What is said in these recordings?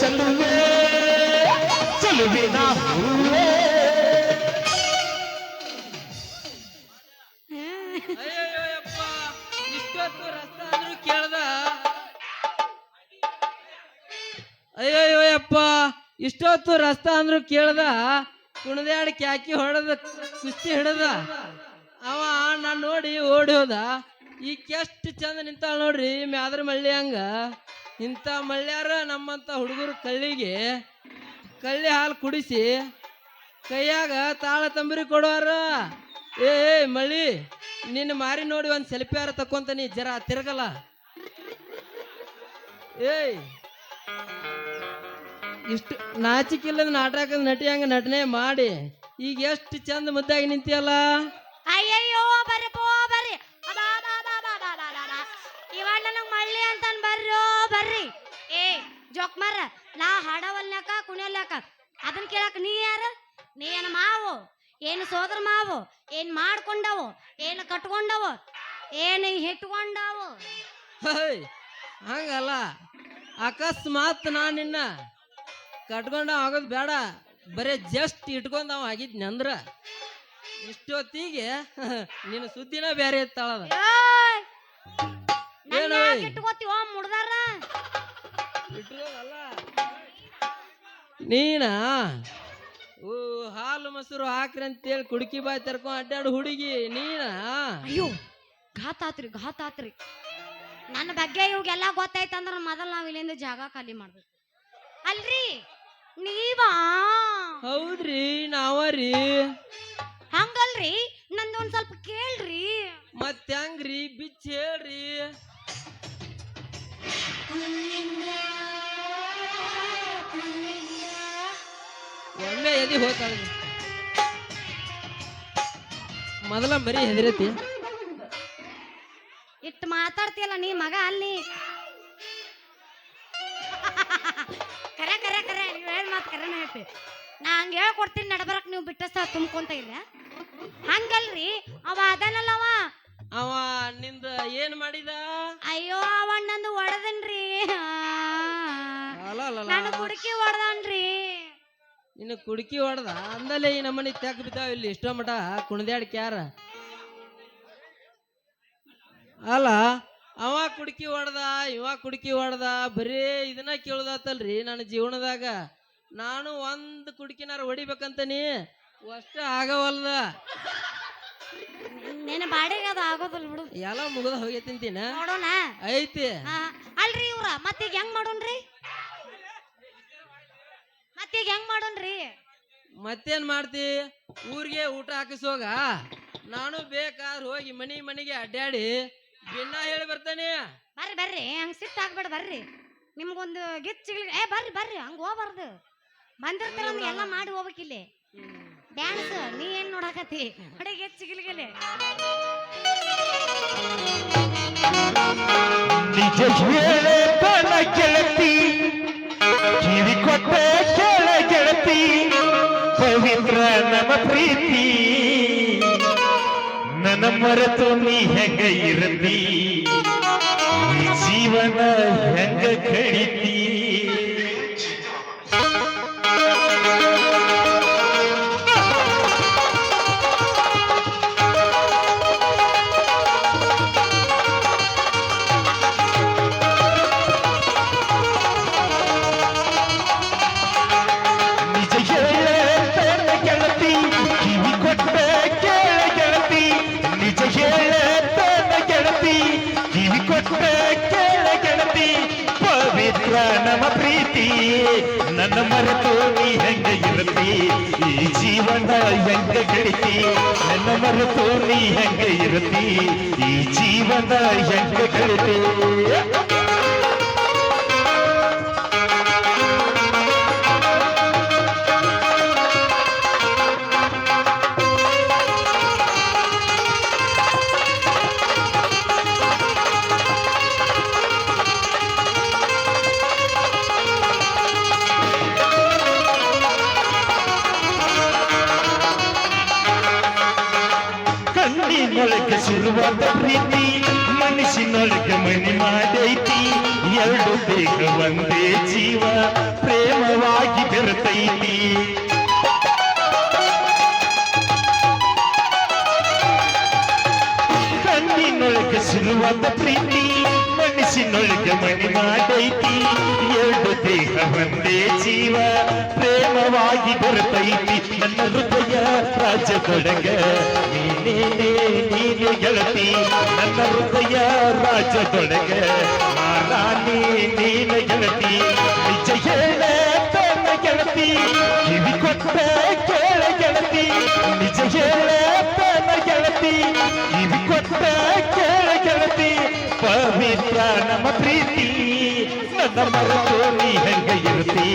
ಚಲುವೆ ಚಲುವಿನ ಹೂವೆ ಅಯ್ಯಯ್ಯಪ್ಪ ಇಷ್ಟೊತ್ತು ರಸ್ತೆ ಅಂದ್ರು ಕೇಳ್ದ? ಅಯ್ಯಯ್ಯಪ್ಪ ಇಷ್ಟೊತ್ತು ರಸ್ತೆ ಅಂದ್ರು ಕೇಳ್ದ? ಕುಣದ್ಯಾಡಿ ಕ್ಯಾಕಿ ಹೊಡೆದ ಕುಸ್ತಿ ಹಿಡದ? ಅವ ನಾನ್ ನೋಡಿ ಓಡಿ ಹೋದ. ಈಕೆಷ್ಟು ಚಂದ ನಿಂತಾಳ ನೋಡ್ರಿ ಮ್ಯಾದ್ರ ಮಳ್ಳಿ ಹಂಗ. ಇಂಥ ಮಳ್ಳ್ಯಾರ ನಮ್ಮಂತ ಹುಡುಗರು ಕಳ್ಳಿಗೆ ಕಳ್ಳಿ ಹಾಲು ಕುಡಿಸಿ, ಕೈಯಾಗ ತಾಳ ತಂಬರಿ ಕೊಡೋರ ಏ ಮಳ್ಳಿ ನಿನ್ನ ಮಾರಿ ನೋಡಿ ಒಂದು ಸೆಲ್ಫಿ ಯಾರ ತಕೊಂತ ನೀ ಜರ ತಿರ್ಗಲ್ಲ. ಏಯ್, ಇಷ್ಟು ನಾಚಿಕಿಲ್ಲದ ನಾಟಕದ ನಟಿ ನಟನೆ ಮಾಡಿ, ಈಗ ಎಷ್ಟು ಚಂದ ಮುದ್ದಾಗಿ ನಿಂತಿಯಲ್ಲ? ನಾ ಹಾಡವಲ್ನ್ಯಾಕ ಕುಣಿಯಲ್ಯಾಕ ಅದನ್ನ ಕೇಳಾಕ ನೀ ಯಾರ? ನೀ ಏನು ಮಾವು? ಏನು ಸೋದರ ಮಾವು? ಏನು ಮಾಡ್ಕೊಂಡವು? ಏನು ಕಟ್ಕೊಂಡವು? ಏನು ಹಿಟ್ಕೊಂಡವು? ಹೇಯ್ ಹಂಗಲ್ಲ. ಅಕಸ್ಮಾತ್ ನಾ ನಿನ್ನ ಕಟ್ಕೊಂಡ ಆಗೋದು ಬೇಡ. ಬರೇ ಜಸ್ಟ್ ಇಟ್ಕೊಂಡವ ಆಗಿದ್ನಿ ಅಂದ್ರ. ಇಷ್ಟೊತ್ತಿಗೆ ನಿನ್ನ ಸುದ್ದಿನ ಬೇರೆ ಇತ್ತಾಳದ. ಯಾಕ್ ಮುಡ್ದಾರ? ನೀನ? ಓ ಹಾಲು ಮೊಸರು ಹಾಕ್ರಿ ಅಂತೇಳಿ ಕುಡ್ಕಿ ಬಾಯ್ ತರ್ಕೊಂಡ್ ಅಡ್ಡಾಡು ಹುಡುಗಿ. ನೀನ? ಅಯ್ಯೋ ಘಾತ ಆತ್ರಿ ಘಾತ ಆತ್ರಿ. ನನ್ನ ಬಗ್ಗೆ ಇವ್ಗೆಲ್ಲ ಗೊತ್ತಾಯ್ತಂದ್ರ ಮೊದಲು ನಾವ್ ಇಲ್ಲಿಂದ ಜಾಗ ಖಾಲಿ ಮಾಡ್ಬೇಕು. ಅಲ್ರಿ? ನೀವಾ? ಹೌದ್ರಿ ನಾವರಿ ಹಂಗಲ್ರಿ? ನಂದೊಂದ್ ಒಂದ್ ಸ್ವಲ್ಪ ಕೇಳ್ರಿ. ಮತ್ತೆ ಹೆಂಗ್ರಿ? ಬಿಚ್ಚಿ ಹೇಳ್ರಿ. ಎದಿ ಹೋಗ್ತಾಳ? ಮೊದಲ ಬರೀ ಹೆದರತಿ? ಇಟ್ಟು ಮಾತಾಡ್ತೀಯಲ್ಲ ನೀ ಮಗ ಅಲ್ಲಿ? ಕರೆ ಕರೆ ಕರೆ ನೀವು ಹೇಳಿ ಮಾತು ಕರೆನ ಹೇಳ್ತಿ. ನಾ ಹಂಗೆ ಹೇಳ್ಕೊಡ್ತೀನಿ ನಡಬರಕ್ ನೀವು ಬಿಟ್ಟಸ ತುಂಬ್ಕೊಂತ ಇಲ್ಲ ಹಂಗಲ್ರಿ ಅವ ಅದನಲ್ಲ ಅವ ಅವ ನಿಂದ ಏನ್ ಮಾಡಿದ? ಅಯ್ಯೋ ಅವ ನಂದು ಒಡದನ್ರಿ. ನಾನು ನಿನ್ನ ಕುಡುಕಿ ಹೊಡೆದ ಅಂದಲೇ ಈ ನಮ್ಮನಿ ತೆಗ್ ಬಿದ್ದಾವ ಇಲ್ಲಿ. ಇಷ್ಟೋ ಮಠ ಕುಣದ್ಯಾಡ್ಕ ಕ್ಯಾರ ಅಲ್ಲ ಅವ ಕುಡುಕಿ ಹೊಡೆದ ಇವ ಕುಡುಕಿ ಹೊಡೆದ ಬರೀ ಇದನ್ನ ಕೇಳುದಾತಲ್ರಿ ನನ್ನ ಜೀವನದಾಗ. ನಾನು ಒಂದ್ ಕುಡುಕಿನಾರ ಹೊಡಿಬೇಕಂತನಿ ಅಷ್ಟ ಆಗವಲ್ದ. ನಿನ್ನ ಬಾಡಿಗೆ ಅದು ಆಗೋದಿಲ್ಲ ಬಿಡು. ಎಲ್ಲ ಮುಗಿದ ಹೋಗಿ ನೋಡೋಣ. ಐತಿ. ಅಲ್ರಿ ಇವ್ರ ಮತ್ತೆ ಹೆಂಗ್ ಮಾಡೋಣ್ರಿ? ಮತ್ತೀಗ ಹೆಂಗ್ ಮಾಡೋಣ್ರಿ? ಮತ್ತೇನ್ ಮಾಡ್ತಿ? ಊರಿಗೆ ಊಟ ಹಾಕಿಸೋಗ ನಾನು ಬೇಕಾದ್ರೆ ಹೋಗಿ ಮನಿ ಮನಿಗೆ ಅಡ್ಡಾಡಿ ಭಿನ್ನ ಹೇಳಿ ಬರ್ತಾನೆ. ಬರ್ರಿ ಬರ್ರಿ. ಹಂಗ್ ಸಿಟ್ಟು ಆಗ್ಬೇಡ ಬರ್ರಿ. ನಿಮ್ಗೊಂದು ಗಿಚ್ಚಿಗ್ಲಿ ಏ ಬರ್ರಿ ಬರ್ರಿ. ಹಂಗ ಹೋಗ್ಬಾರ್ದು. ಬಂದಿರ್ತಾರ ಎಲ್ಲ ಮಾಡಿ ಹೋಗ್ಬೇಕಿಲ್ಲಿ ಡ್ಯಾನ್ಸ್ ನೀ ಏನ್ ನೋಡಾಕತಿ ಹೊಡೆ ಗಿಚ್ಚಿಗಿಲ್ಗಿಲಿ ನಿಜ ಹೇಳೆ ಬಲ ಗೆಳತಿ ಕಿವಿ ಕೊಟ್ಟೆ ಪವಿತ್ರ ನಮ್ಮ ಪ್ರೀತಿ. ನನ್ನ ಮರೆತು ನೀ ಹೆಂಗ ಇರತಿ? ಈ ಜೀವನ ಹೆಂಗ ಕಡಿತಿ ಪವಿತ್ರ ನಮ್ಮ ಪ್ರೀತಿ, ನನ್ನ ಮರೆತು ನೀ ಹೆಂಗ ಇರತಿ ಈ ಜೀವನ ಹೆಂಗ ಗಳಿತಿ? ನನ್ನ ಮರೆತು ನೀ ಹೆಂಗ ಇರತಿ ಈ ಜೀವನ ಹೆಂಗ ಗೆಳತಿ? ಶುರುವಾದ ಪ್ರೀತಿ ಮನಸ್ಸಿನೊಳಗೆ ಮನಿ ಮಾಡೈತಿ ಎರಡು ದೇಹ ಒಂದೇ ಜೀವ ಪ್ರೇಮವಾಗಿ ಬೆರೆತೈತಿ ಕಣ್ಣಿನೊಳಗೆ ಶುರುವಾದ ಪ್ರೀತಿ ಮನಸ್ಸಿನೊಳಗೆ ಮನಿ ಮಾಡೈತಿ ಎರಡು ದೇಹ ಒಂದೇ ಜೀವ ಪ್ರೇಮವಾಗಿ ಬೆರೆತೈತಿ ನನ್ನ ಹೃದಯ ರಾಜ್ಯದೊಳಗ ನೀನೇನೇ ನೀನು ಗೆಳತಿ, ನನ್ನ ಹೃದಯ ರಾಜ್ಯದೊಳಗ ಮಾರಾಣಿ ನೀನು ಗೆಳತಿ. ನಿಜ ಹೇಳೆ ತನ್ನ ಗೆಳತಿ, ಕಿವಿ ಕೊಟ್ಟ ಕೇಳ ಗೆಳತಿ. ನಿಜ ಹೇಳೆ ತನ್ನ ಗೆಳತಿ, ಕಿವಿ ಕೊಟ್ಟ ಕೇಳ ಗೆಳತಿ. ಪವಿತ್ರ ನಮ್ಮ ಪ್ರೀತಿ, ನನ್ನ ಮರೆತು ನೀ ಹೆಂಗ ಇರುತ್ತಿ?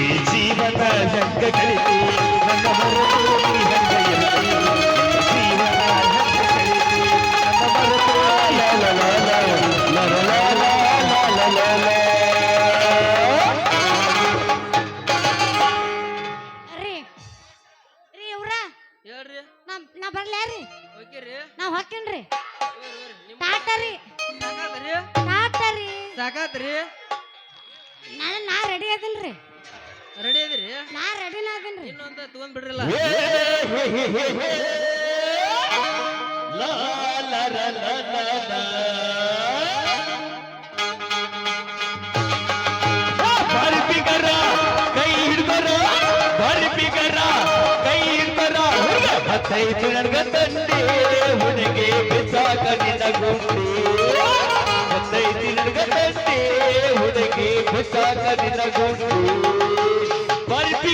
ಈ ಜೀವನ ಹೆಂಗ ಗೆಳತಿ ನನ್ನ ಮರೆತು ನೀ ಹೆಂಗ ಇರುತ್ತಿ? ಅದಿರಿ ನಾ ಗುಂಡಿ. ಹುಡುಗಿ ಬಿಸಾಕ ಗುಂಡಿ.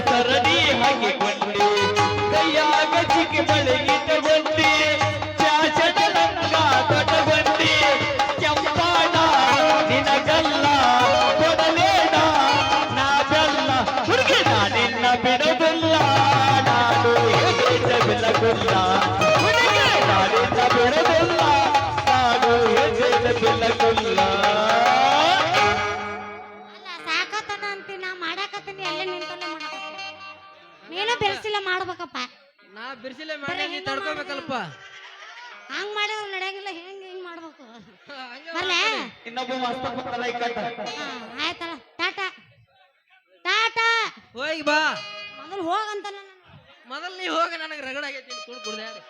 ಸರದಿ ಹಂಗ್ ಮಾಡಿದ್ರೆ ನಡೆಯಂಗಿಲ್ಲ ಹೆಂಗ್ ಹಿಂಗ್ ಮಾಡ್ಬೇಕು? ಬರ್ಲೆ? ಇನ್ನೊಬ್ಬ ಮಾಸ್ತರ್ ಬರ್ತಾರ ಈ ಕಟ್ಟ ಹಾ, ಆಯ್ತಲ್ಲ ಟಾಟಾ. ಟಾಟಾ! ಹೋಗಿ ಬಾ. ಮೊದಲು ಹೋಗಂತ ಮೊದಲ್ ನೀ ಹೋಗ ನನಗೆ ರಗಡ ಆಗೈತಿ ಕುಡ್ ಕುಡ್ದಾಡಿ